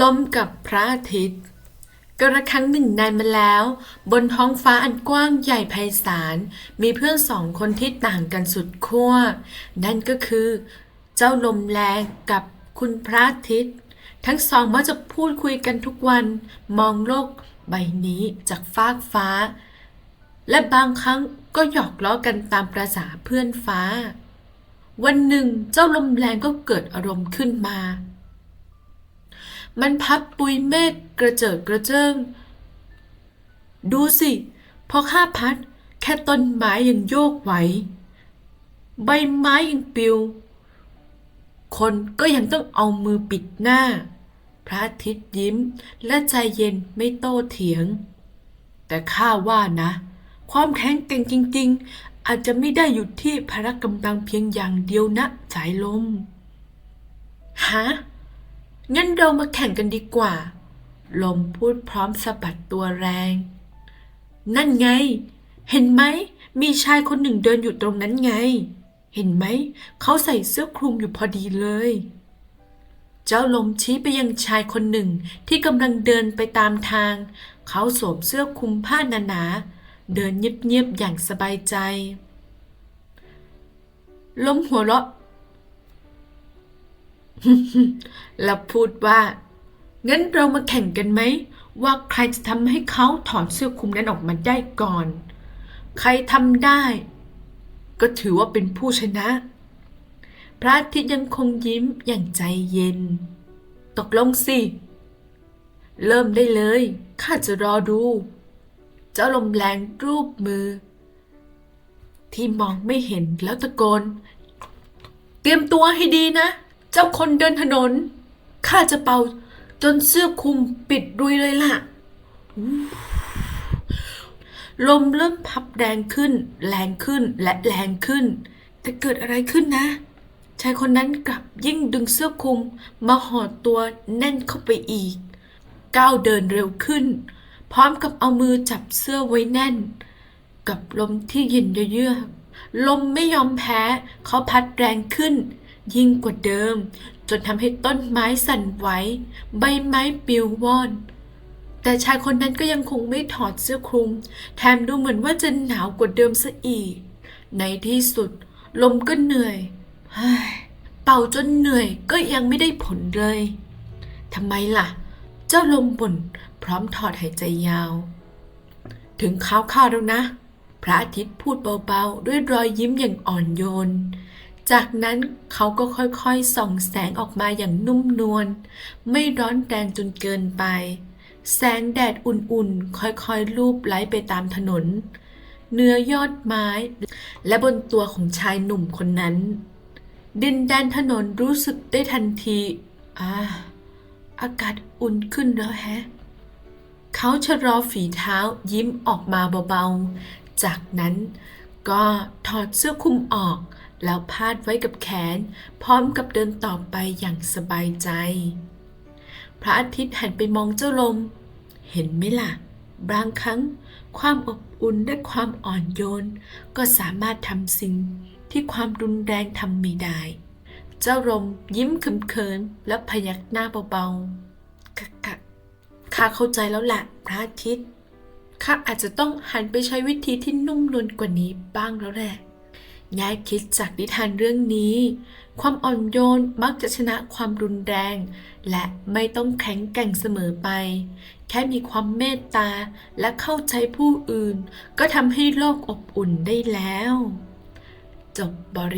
ลมกับพระอาทิตย์กระครั้งหนึ่งนานมาแล้ว บนท้องฟ้าอันกว้างใหญ่ไพศาลมีเพื่อนสองคนที่ต่างกันสุดขั้วนั่นก็คือ เจ้าลมแรงกับคุณพระอาทิตย์ ทั้งสองมักจะพูดคุยกันทุกวัน มองโลกใบนี้จากฟากฟ้า และบางครั้งก็หยอกล้อกันตามประษาเพื่อนฟ้า วันหนึ่งเจ้าลมแรงก็เกิดอารมณ์ขึ้นมา มันพัดปุยเมฆกระเจิดกระเจิง ดูสิ พอข้าพัด แค่ต้นไม้ยังโยกไหว ใบไม้ยังปลิว คนก็ยังต้องเอามือปิดหน้า พระอาทิตย์ยิ้มและใจเย็นไม่โต้เถียง แต่ข้าว่านะ ความแข็งแกร่งจริง ๆ อาจจะไม่ได้อยู่ที่พละกำลังเพียงอย่างเดียวนะสายลมฮะ งั้นเรามาแข่งกันดีกว่า ลมพูดพร้อมสะบัดตัวแรง นั่นไง เห็นไหม มีชายคนหนึ่งเดินอยู่ตรงนั้นไง เห็นไหม เขาใส่เสื้อคลุมอยู่พอดีเลย เจ้าลมชี้ไปยังชายคนหนึ่งที่กำลังเดินไปตามทาง เขาสวมเสื้อคลุมผ้าหนาๆเดินเงียบๆอย่างสบายใจ ลมหัวเราะ แล้วพูดว่า งั้นเรามาแข่งกันไหม ว่าใครจะทำให้เขาถอดเสื้อคลุมนั้นออกมาได้ก่อน ใครทำได้ ก็ถือว่าเป็นผู้ชนะ พระอาทิตย์ยังคงยิ้มอย่างใจเย็น ตกลงสิ เริ่มได้เลย ข้าจะรอดู เจ้าลมแรงรูปมือ ที่มองไม่เห็นแล้วตะโกน เตรียมตัวให้ดีนะ เจ้าคนเดินถนน ข้าจะเป่า จนเสื้อคลุมปิดรุยเลยล่ะ ลมเริ่มพับแรงขึ้น แรงขึ้นและแรงขึ้น แต่เกิดอะไรขึ้นนะ ชายคนนั้นกลับยิ่งดึงเสื้อคลุมมาห่อตัวแน่นเข้าไปอีก ก้าวเดินเร็วขึ้น พร้อมกับเอามือจับเสื้อไว้แน่น กับลมที่เย็นเยือกลมไม่ยอมแพ้เขาพัดแรงขึ้น ยิ่งกว่าเดิม จนทำให้ต้นไม้สั่นไหวใบไม้ปลิวว่อน แต่ชายคนนั้นก็ยังคงไม่ถอดเสื้อคลุม แถมดูเหมือนว่าจะหนาวกว่าเดิมซะอีก ในที่สุด ลมก็เหนื่อยเฮ้ยเป่าจนเหนื่อยก็ยังไม่ได้ผลเลยทำไมล่ะ เจ้าลมบ่นพร้อมถอดหายใจยาว ถึงข้าวข้าแล้วนะ พระอาทิตย์พูดเบาๆ ด้วยรอยยิ้มอย่างอ่อนโยน จากนั้นเขาก็ค่อยๆส่องแสงออกมาอย่างนุ่มนวล ไม่ร้อนแรงจนเกินไป แสงแดดอุ่นๆ ค่อยๆ ลูบไล้ไปตามถนน เนื้อยอดไม้ และบนตัวของชายหนุ่มคนนั้น ดินแดนถนนรู้สึกได้ทันที อ่า อากาศอุ่นขึ้นแล้วแฮะ เขาชะลอฝีเท้ายิ้มออกมาเบาๆ จากนั้นก็ถอดเสื้อคลุมออก แล้วพาดไว้กับแขน พร้อมกับเดินต่อไปอย่างสบายใจ พระอาทิตย์หันไปมองเจ้าลม เห็นไหมล่ะ บางครั้ง ความอบอุ่นและความอ่อนโยน ก็สามารถทำสิ่งที่ความรุนแรงทำไม่ได้ เจ้าลมยิ้มเขินๆและพยักหน้าเบาๆกะกะข้าเข้าใจแล้วแหละพระอาทิตย์ข้าอาจจะต้องหันไปใช้วิธีที่นุ่มนวลกว่านี้บ้างแล้วแหละ ยายคิดจากนิทานเรื่องนี้ ความอ่อนโยนมักจะชนะความรุนแรง และไม่ต้องแข็งแกร่งเสมอไป แค่มีความเมตตาและเข้าใจผู้อื่น ก็ทำให้โลกอบอุ่นได้แล้ว จบบริ